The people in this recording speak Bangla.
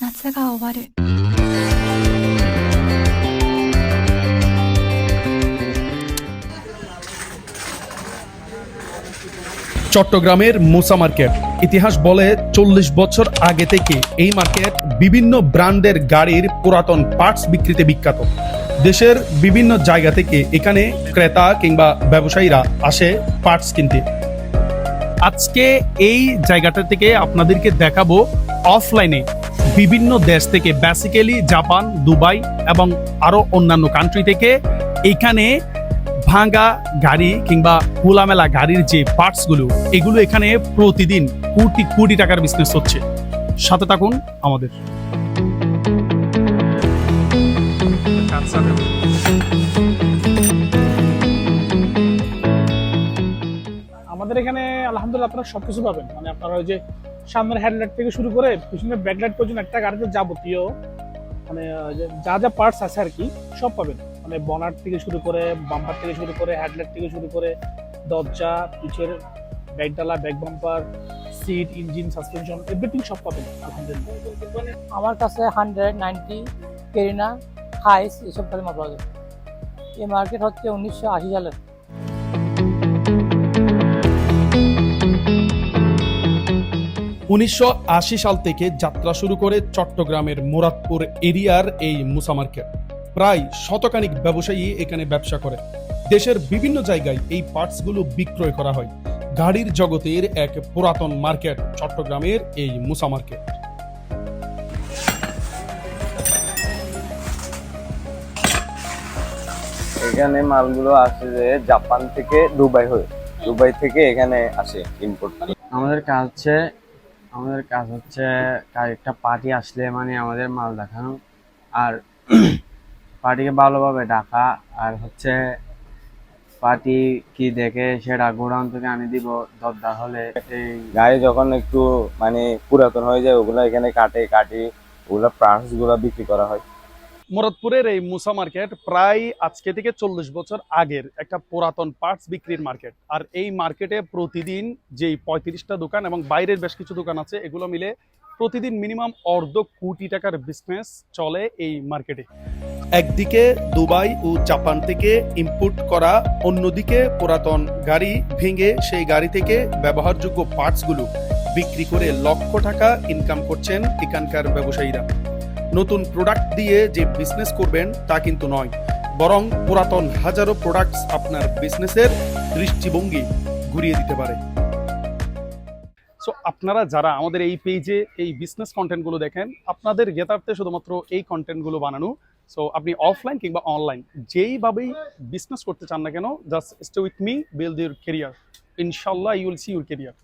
夏が終わる চট্টগ্রামের মুসা মার্কেট ইতিহাস বলে চল্লিশ বছর আগে থেকে এই মার্কেট বিভিন্ন ব্র্যান্ডের গাড়ির পুরাতন পার্টস বিক্রিতে বিখ্যাত দেশের বিভিন্ন জায়গা থেকে এখানে ক্রেতা কিংবা ব্যবসায়ীরা আসে পার্টস কিনতে আজকে এই জায়গাটা থেকে আপনাদেরকে দেখাবো অফলাইনে বিভিন্ন দেশ থেকে বেসিক্যালি জাপান দুবাই এবং আরও অন্যান্য কান্ট্রি থেকে এখানে ভাঙ্গা গাড়ি কিংবা খোলামেলা গাড়ির যে পার্টসগুলো এগুলো এখানে প্রতিদিন কোটি কোটি টাকার বিজনেস হচ্ছে। সাথে থাকুন আমাদের। আমাদের এখানে আলহামদুলিল্লাহ আপনারা সব কিছু পাবেন। মানে আপনারা ওই যে সামনের হেডলাইট থেকে শুরু করে পিছনের ব্যাকলাইট পর্যন্ত একটা গাড়িতে যাবতীয় মানে যা যা পার্টস আছে আর কি, সব পাবেন। মানে বনার থেকে শুরু করে বাম্পার থেকে শুরু করে হেডলাইট থেকে শুরু করে, দরজা পিছের ব্যাক ডালা back bumper seat engine suspension everything সব পাবেন আলহামদুলিল্লাহ আমার কাছে হান্ড্রেড নাইনটি কেরিনা হাইস এসব কালে মাল যায়। এই মার্কেট হচ্ছে উনিশশো আশি সালের। উনিশশো আশি সাল থেকে যাত্রা শুরু করে চট্টগ্রামের মুরাদপুর এরিয়ার এই মুসা মার্কেট। প্রায় শতকানিক ব্যবসায়ী এখানে ব্যবসা করে। দেশের বিভিন্ন জায়গায় এই পার্টসগুলো বিক্রয় করা হয়। গাড়ির জগতের এক পুরাতন মার্কেট চট্টগ্রামের এই মুসা মার্কেট। এখানে মালগুলো আসে যে জাপান থেকে দুবাই হয়ে দুবাই থেকে এখানে আসে ইম্পোর্ট আমাদের কাজ হচ্ছে আমাদের কাজ হচ্ছে একটা পার্টি আসলে মানে আমাদের মাল দেখানো। আর পার্টিকে ভালোভাবে ডাকা। আর হচ্ছে পার্টি কি দেখে সেটা গোডাউন থেকে আনি দিব। দরদার হলে এই গায়ে যখন একটু মানে পুরাতন হয়ে যায়, ওগুলো এখানে কাটে, কাটি, ওগুলো প্রাণসগুলো বিক্রি করা হয়। মুরাদপুরের এই মুসা মার্কেট প্রায় আজকে থেকে চল্লিশ বছর আগের একটা পুরাতন পার্টস বিক্রির মার্কেট। আর এই মার্কেটে প্রতিদিন যেই পঁয়ত্রিশটা দোকান এবং বাইরের বেশ কিছু দোকান আছে, এগুলো মিলে প্রতিদিন মিনিমাম অর্ধ কোটি টাকার বিজনেস চলে এই মার্কেটে। একদিকে দুবাই ও জাপান থেকে ইম্পোর্ট করা, অন্যদিকে পুরাতন গাড়ি ভেঙে সেই গাড়ি থেকে ব্যবহারযোগ্য পার্টসগুলো বিক্রি করে লক্ষ টাকা ইনকাম করছেন এখানকার ব্যবসায়ীরা। নতুন প্রোডাক্ট দিয়ে যে বিজনেস করবেন তা কিন্তু নয়, বরং পুরাতন হাজারো প্রোডাক্টস আপনার বিজনেসের দৃষ্টিভঙ্গি ঘুরিয়ে দিতে পারে। সো আপনারা যারা আমাদের এই পেজে এই বিজনেস কন্টেন্টগুলো দেখেন, আপনাদের জ্ঞাতার্থে শুধুমাত্র এই কন্টেন্টগুলো বানানো। সো আপনি অফলাইন কিংবা অনলাইন যেইভাবেই বিজনেস করতে চান না কেন just stay with me build your career ইনশাল্লাহ ইউল সি ইউর কেরিয়ার